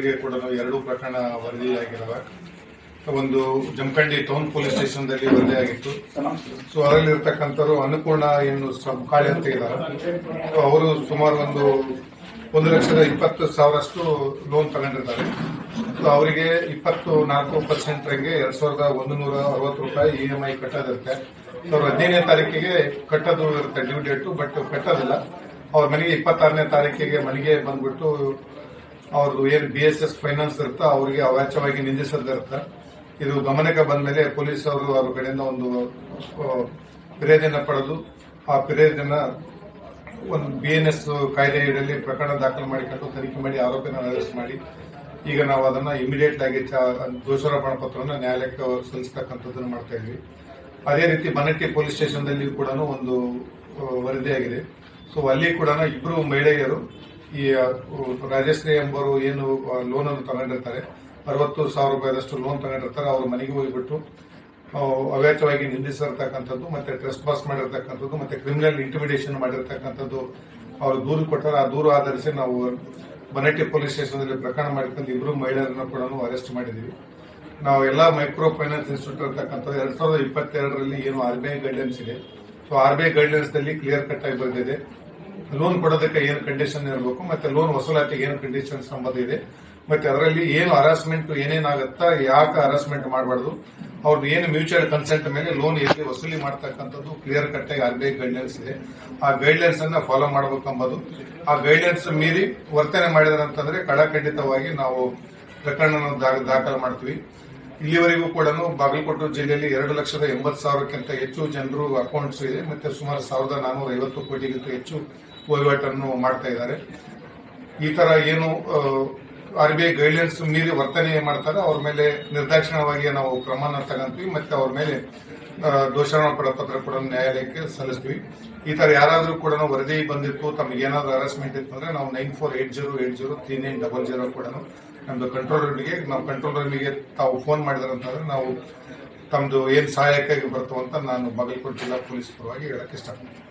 ಪ್ರಕರಣ ವರದಿಯಾಗಿದ್ದಾವೆ ಒಂದು Jamkhandi town police ಸ್ಟೇಷನ್ದಲ್ಲಿ ವರದಿಯಾಗಿತ್ತು ಸೊ ಅದರಲ್ಲಿ ಇರ್ತಕ್ಕಂಥವ್ರು ಅನ್ನಪೂರ್ಣ ಏನು ಕಾಳಿ ಅಂತ ಇದ್ದಾರೆ ಸೊ ಅವರು ಸುಮಾರು ಒಂದು ಒಂದು ಲಕ್ಷದ ಇಪ್ಪತ್ತು ಸಾವಿರಷ್ಟು ಲೋನ್ ತಗೊಂಡಿರ್ತಾರೆ ಸೊ ಅವರಿಗೆ ಇಪ್ಪತ್ತು ನಾಲ್ಕು ಪರ್ಸೆಂಟ್ ರಂಗೆ ಎರಡ್ ಸಾವಿರದ ಒಂದು ನೂರ ಅರವತ್ತು ರೂಪಾಯಿ ಇ ಎಂ ಐ ಕಟ್ಟೋದಿರುತ್ತೆ. ಅವ್ರು ಹದಿನೈದನೇ ತಾರೀಕಿಗೆ ಕಟ್ಟೋದು ಇರುತ್ತೆ ಡ್ಯೂ ಡೇಟು ಬಟ್ ಕಟ್ಟೋದಿಲ್ಲ. ಅವ್ರ ಮನೆಗೆ ಇಪ್ಪತ್ತಾರನೇ ತಾರೀಕಿಗೆ ಮನೆಗೆ ಬಂದ್ಬಿಟ್ಟು ಅವ್ರದ್ದು ಏನು ಬಿ ಎಸ್ ಎಸ್ ಫೈನಾನ್ಸ್ ಇರುತ್ತೋ ಅವರಿಗೆ ಅವಾಚ್ಯವಾಗಿ ನಿಂದಿಸೋದಿರುತ್ತೆ ಇದು ಗಮನಕ್ಕೆ ಬಂದ ಮೇಲೆ ಪೊಲೀಸ್ ಅವರು ಅವ್ರ ಕಡೆಯಿಂದ ಒಂದು ಆ, ಫಿರ್ಯಾದಿಯನ್ನ ಪಡೆದು ಆ ಪ್ರೇರಣೆನ ಒಂದು ಬಿ ಎನ್ ಎಸ್ ಅಡಿಯಲ್ಲಿ ಪ್ರಕರಣ ದಾಖಲು ಮಾಡಿಕೊಂಡು ತನಿಖೆ ಮಾಡಿ ಆರೋಪಿನ ಅರೆಸ್ಟ್ ಮಾಡಿ. ಈಗ ನಾವು ಅದನ್ನ ಇಮಿಡಿಯೇಟ್ ಆಗಿ ದೋಷಾರೋಪಣ ಪತ್ರವನ್ನು ನ್ಯಾಯಾಲಯಕ್ಕೆ ಸಲ್ಲಿಸತಕ್ಕಂಥದ್ದನ್ನು ಮಾಡ್ತಾ ಇದ್ವಿ. ಅದೇ ರೀತಿ ಬನಟ್ಟಿ ಪೊಲೀಸ್ ಸ್ಟೇಷನ್ದಲ್ಲಿ ಕೂಡ ಒಂದು ವರದಿಯಾಗಿದೆ. ಸೊ ಅಲ್ಲಿ ಕೂಡ ಇಬ್ಬರು ಮಹಿಳೆಯರು ಈ ರಾಜಶ್ರೀ ಎಂಬವರು ಏನು ಲೋನ್ ಅನ್ನು ತಗೊಂಡಿರ್ತಾರೆ. ಅರವತ್ತು ಸಾವಿರ ರೂಪಾಯಿದಷ್ಟು ಲೋನ್ ತಗೊಂಡಿರ್ತಾರೆ. ಅವರು ಮನೆಗೆ ಹೋಗಿಬಿಟ್ಟು ಅವ್ಯಾಚವಾಗಿ ನಿಂದಿಸಿರ್ತಕ್ಕಂಥದ್ದು, ಮತ್ತೆ ಟ್ರೆಸ್ ಪಾಸ್ ಮಾಡಿರ್ತಕ್ಕಂಥದ್ದು, ಮತ್ತೆ ಕ್ರಿಮಿನಲ್ ಇಂಟಿಮಿಡೇಷನ್ ಮಾಡಿರ್ತಕ್ಕಂಥದ್ದು ಅವರು ದೂರು ಕೊಟ್ಟರೆ. ಆ ದೂರು ಆಧರಿಸಿ ನಾವು ಬನಟ್ಟಿ ಪೊಲೀಸ್ ಸ್ಟೇಷನ್ದಲ್ಲಿ ಪ್ರಕರಣ ಮಾಡಿಕೊಂಡು ಇಬ್ಬರು ಮಹಿಳೆಯರನ್ನ ಕೂಡ ಅರೆಸ್ಟ್ ಮಾಡಿದ್ದೀವಿ. ನಾವು ಎಲ್ಲ ಮೈಕ್ರೋ ಫೈನಾನ್ಸ್ ಇನ್ಸ್ಟಿಟ್ಯೂಟ್ ಇರ್ತಕ್ಕಂಥದ್ದು ಎರಡ್ ಸಾವಿರದ ಇಪ್ಪತ್ತೆರಡರಲ್ಲಿ ಏನು ಆರ್ ಬಿ ಐ ಗೈಡ್ಲೈನ್ಸ್ ಇದೆ. So R B I clear cut ಆಗಿ ಬಂದಿದೆ. ಲೋನ್ ಕೊಡೋದಕ್ಕೆ ಏನು ಕಂಡೀಷನ್ ಇರಬೇಕು, ಮತ್ತೆ ಲೋನ್ ವಸೂಲಾತಿಗೆ ಏನು ಕಂಡೀಷನ್ ಸಂಬಂಧ ಇದೆ, ಮತ್ತೆ ಅದರಲ್ಲಿ ಏನು ಹರಾಸ್ಮೆಂಟ್ ಏನೇನಾಗುತ್ತಾ, ಯಾಕೆ ಹರಾಸ್ಮೆಂಟ್ ಮಾಡಬಾರ್ದು, ಅವ್ರದ್ದು ಏನು ಮ್ಯೂಚುವಲ್ ಕನ್ಸೆಂಟ್ ಮೇಲೆ ಲೋನ್ ಎಲ್ಲಿ ವಸೂಲಿ ಮಾಡ್ತಕ್ಕಂಥದ್ದು ಕ್ಲಿಯರ್ ಕಟ್ ಆಗಿ ಆರ್ ಗೈಡ್ಲೈನ್ಸ್ ಇದೆ. ಆ ಗೈಡ್ಲೈನ್ಸ್ ಅನ್ನ ಫಾಲೋ ಮಾಡಬೇಕೆಂಬುದು. ಆ ಗೈಡ್ಲೈನ್ಸ್ ಮೀರಿ ವರ್ತನೆ ಮಾಡಿದ್ರಂತಂದ್ರೆ ಕಡಖಂಡಿತವಾಗಿ ನಾವು ಪ್ರಕರಣ ದಾಖಲು ಮಾಡ್ತೀವಿ. ಇಲ್ಲಿವರೆಗೂ ಕೂಡ ಬಾಗಲಕೋಟೆ ಜಿಲ್ಲೆಯಲ್ಲಿ ಎರಡು ಲಕ್ಷದ ಎಂಬತ್ತು ಸಾವಿರಕ್ಕಿಂತ ಹೆಚ್ಚು ಜನರು ಅಕೌಂಟ್ಸ್ ಇದೆ, ಮತ್ತೆ ಸುಮಾರು ಸಾವಿರದ ನಾನೂರ ಐವತ್ತು ಕೋಟಿಗಿಂತ ಹೆಚ್ಚು ವಹಿವಾಟನ್ನು ಮಾಡ್ತಾ ಇದ್ದಾರೆ. ಈ ತರ ಏನು ಆರ್ ಬಿ ಐ ಗೈಡ್ಲೈನ್ಸ್ ಮೀರಿ ವರ್ತನೆ ಮಾಡ್ತಾರೆ, ಅವ್ರ ಮೇಲೆ ನಿರ್ದಾಕ್ಷಿಣ್ಯವಾಗಿ ನಾವು ಕ್ರಮನ ತಗೊಂತೀವಿ, ಮತ್ತೆ ಅವ್ರ ಮೇಲೆ ದೋಷಾರೋಪಣ ಪಡ ಪತ್ರ ಕೂಡ ನ್ಯಾಯಾಲಯಕ್ಕೆ ಸಲ್ಲಿಸ್ತೀವಿ. ಈ ತರ ಯಾರಾದರೂ ಕೂಡ ವರದಿ ಬಂದಿತ್ತು, ತಮಗೆ ಏನಾದರೂ ಅರೆಸ್ಟ್ಮೆಂಟ್ ಇತ್ತು ಅಂದ್ರೆ ನಾವು nine four eight zero eight zero three nine double zero ಕೂಡ ನಮ್ದು ಕಂಟ್ರೋಲ್ ರೂಮಿಗೆ ನಾವು ಕಂಟ್ರೋಲ್ ರೂಮಿಗೆ ತಾವು ಫೋನ್ ಮಾಡಿದ್ರಂತಂದ್ರೆ ನಾವು ತಮ್ಮದು ಏನು ಸಹಾಯಕ್ಕಾಗಿ ಬರ್ತವಂತ ನಾನು ಬಾಗಲಕೋಟೆ ಜಿಲ್ಲಾ ಪೊಲೀಸ್ ಪರವಾಗಿ ಹೇಳಕ್ ಇಷ್ಟಪಡ್ತೀನಿ.